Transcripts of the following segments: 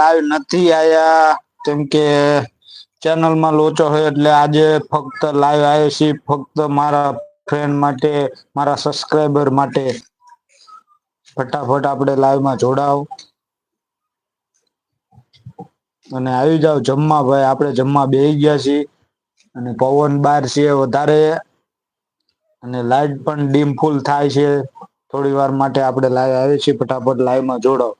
Live નથી આયા. કેમ કે ચેનલમાં લોચો હોય એટલે આજે ફક્ત લાઈવ આવ્યો છે ફક્ત મારા ફ્રેન્ડ માટે, મારા સબસ્ક્રાઈબર માટે. ફટાફટ આપણે લાઈવમાં જોડાવ અને આવી જાવ જમવા ભાઈ. આપણે જમવા બેસી ગયા છીએ. અને પવન બહાર છે વધારે. અને લાઈટ પણ ડીમ ફૂલ થાય છે. થોડી વાર માટે આપણે લાઈવ આવે છીએ. ફટાફટ લાઈવમાં જોડાવ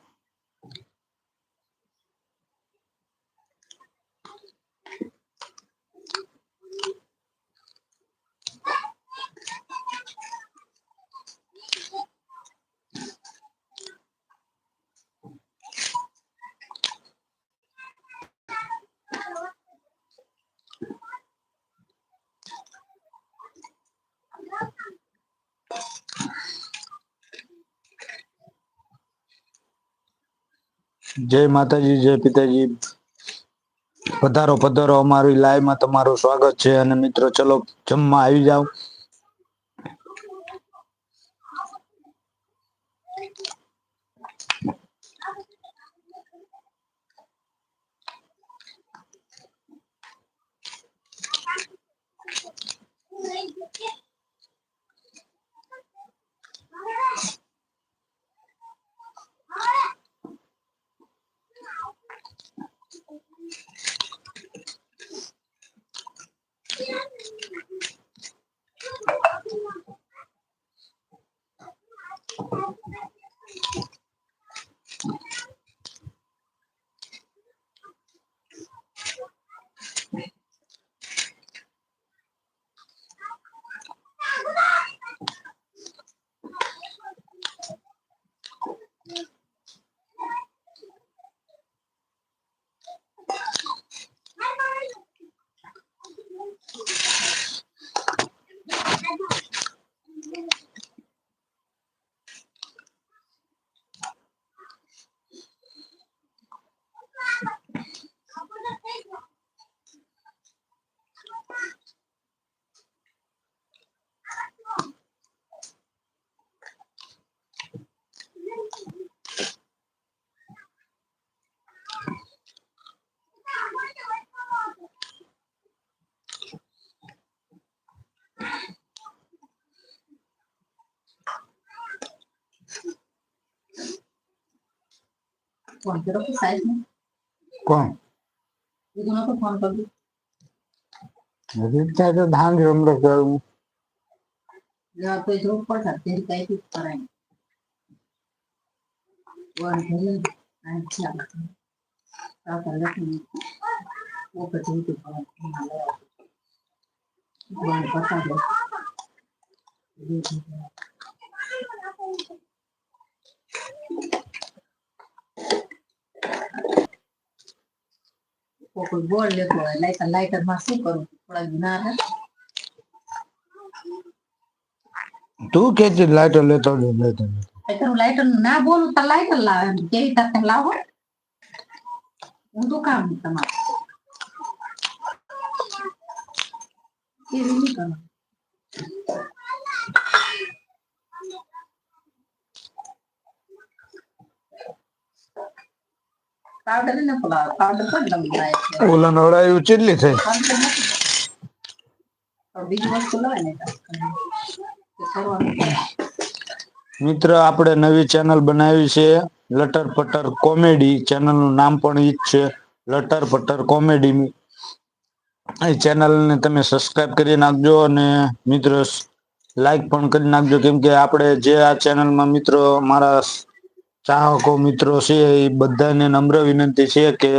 જય માતાજી, જય પિતાજી. પધારો પધારો અમારી લાઈવમાં તમારું સ્વાગત છે અને મિત્રો, ચલો જમવા આવી જાવ ફોન કર્યો કે સાહેબ ને કોણ કીધું નતો ફોન કર્યો નથી ત્યાં તો ધાન રમતો કરું લેવા તો જરૂર પડશે તેની કઈ થી કરાય વન ભલે અને ચાલ આવતા લખી ઓ પછી ઉઠી પડે વન પતા દે કોઈ બોલ લેતો હોય લાઈટર લાઈટરમાં શું કરું? થોડા ગુના રહે? તું કે લાઈટર લેતો જ લેતો. લાઈટર લાઈટર ના બોલું તો લાઈટર લાવે. કેવી તાતે લાવો? હું તો કામ તમારું એવી નહીં કરવાનું. પાવડર ને પેલા પાવડર પણ લંબી છે ઓલા નવડાયું ચેટલી થઈ. પાવડર નથી. હવે બીજી વસ્તુ લાવે ને મિત્ર આપણે નવી ચેનલ બનાવી છે લટર પટર કોમેડી. ચેનલનું નામ પણ ઈ જ છે લટર પટર કોમેડી. એ ચેનલ ને તમે સબસ્ક્રાઇબ કરી નાખજો અને મિત્રો લાઈક પણ કરી નાખજો. કેમ કે આપણે જે આ ચેનલમાં મિત્રો મારા ચાહકો મિત્રો છે, એ બધાને નમ્ર વિનંતી છે કે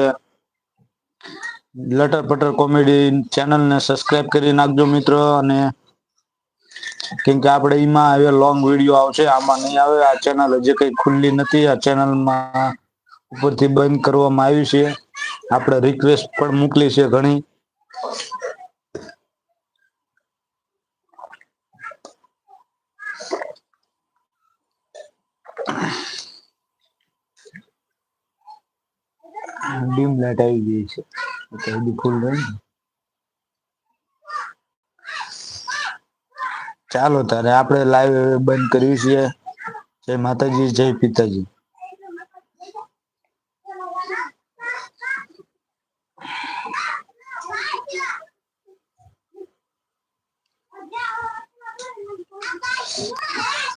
લટર પટર કોમેડી ચેનલ ને સબસ્ક્રાઇબ કરી નાખજો મિત્રો અને કેમ કે આપણે એમાં હવે લોંગ વીડિયો આવશે, આમાં નહીં આવે. આ ચેનલ હજી કઈ ખુલ્લી નથી. આ ચેનલમાં ઉપરથી બંધ કરવામાં આવી છે. આપણે રિક્વેસ્ટ પણ મોકલી છે ઘણી. ડીમ લાઈટ આવી ગઈ છે. તો હજી ફૂલ ચાલો તારે આપણે લાઈવ બંધ કર્યું છે જય માતાજી, જય પિતાજી.